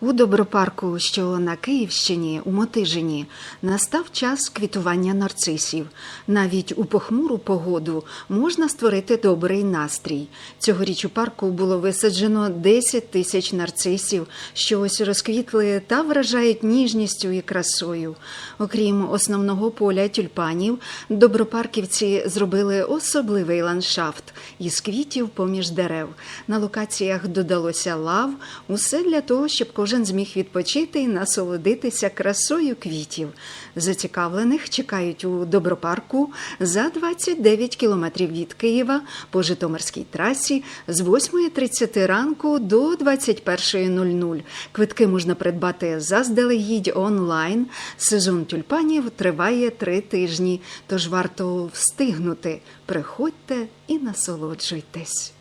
У Добропарку, що на Київщині, у Мотижині, настав час квітування нарцисів. Навіть у похмуру погоду можна створити добрий настрій. Цьогоріч у парку було висаджено 10 тисяч нарцисів, що ось розквітли та вражають ніжністю і красою. Окрім основного поля тюльпанів, добропарківці зробили особливий ландшафт із квітів поміж дерев. На локаціях додалося лав, усе для того, щоб кожен зміг відпочити і насолодитися красою квітів. Зацікавлених чекають у добропарку за 29 кілометрів від Києва по Житомирській трасі з 8.30 ранку до 21.00. Квитки можна придбати заздалегідь онлайн. Сезон тюльпанів триває три тижні, тож варто встигнути. Приходьте і насолоджуйтесь.